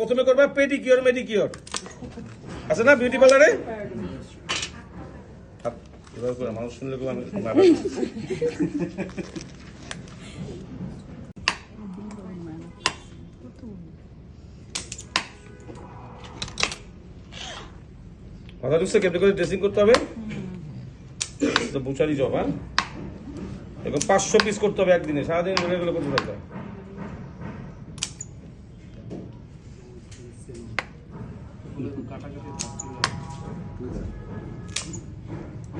প্রথমে করবা pedicure pedicure আছে না বিউটি পার্লারে মানুষ শুনলে। মাথা ঢুকছে, কেমনি করে ড্রেসিং করতে হবে? বুচারি জব হ্যাঁ? এখন পাঁচশো পিস করতে হবে একদিনে, সারাদিন বেড়ে গেলে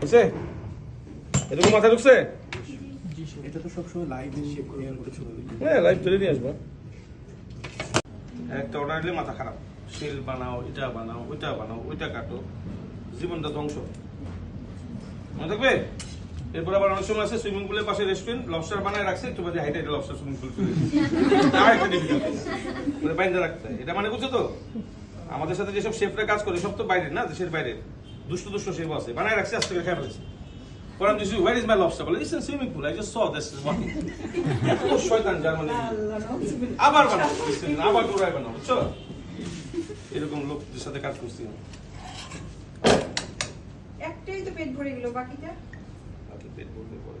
বুঝছে এরকম মাথা ঢুকছে? এটা তো সবসময় লাইভে শেপ করে চলে হ্যাঁ লাইভ তুলে নিয়ে আসব। একটা অর্ডার দিলে মাথা খারাপ। সেল বানাও এটা বানাও ওইটা বানাও ওইটা কাটো। জীবনটা ধ্বংস। মনে থাকবে? এরপর আবার অনেক সময় আছে সুইমিং পুলের পাশে রেস্টুরেন্ট লবস্টার বানায় রাখছে একটু বাদে হাইটে লবস্টার সুইমিং পুল আর একটা difficult। মানে বাইন্দা রাখতে এটা মানে বুঝছ তো? আমাদের সাথে যেসব শেফরা কাজ করে সব তো বাইরের না দেশের বাইরে দুষ্ট দুষ্ট শেফ আছে। বানায় রাখছে আজকে খেয়ে ফেলেছে পরে আমি where is my lobster? বলে in swimming pool I just saw this is walking. এত শয়তান জার্মানি। আবার বানাও আবার দৌড়ায় বানাও বুঝছ? এরকম লোকদের সাথে কাজ করছি। একটাই তো পেট ভরে গেল বাকিটা? বাকি পেট ভরবে পরে।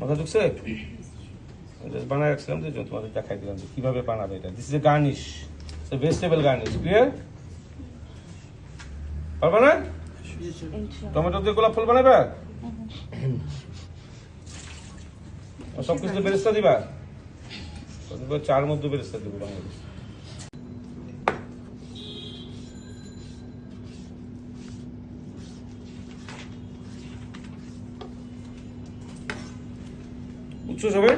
মাথা ঢুকছে বানায় রাখছিলাম এই তোমাদের দেখাই দিলাম যে কীভাবে বানাবে এটা। This is a garnish vegetable garnish clear পারবে না? টমেটো দিয়ে গোলাপ ফুল বানাবে? সব কিছু বেরেস্তা দিবা? চার মধ্যে বেরেস্তা দিব বাংলাদেশ। বুঝছ সবাই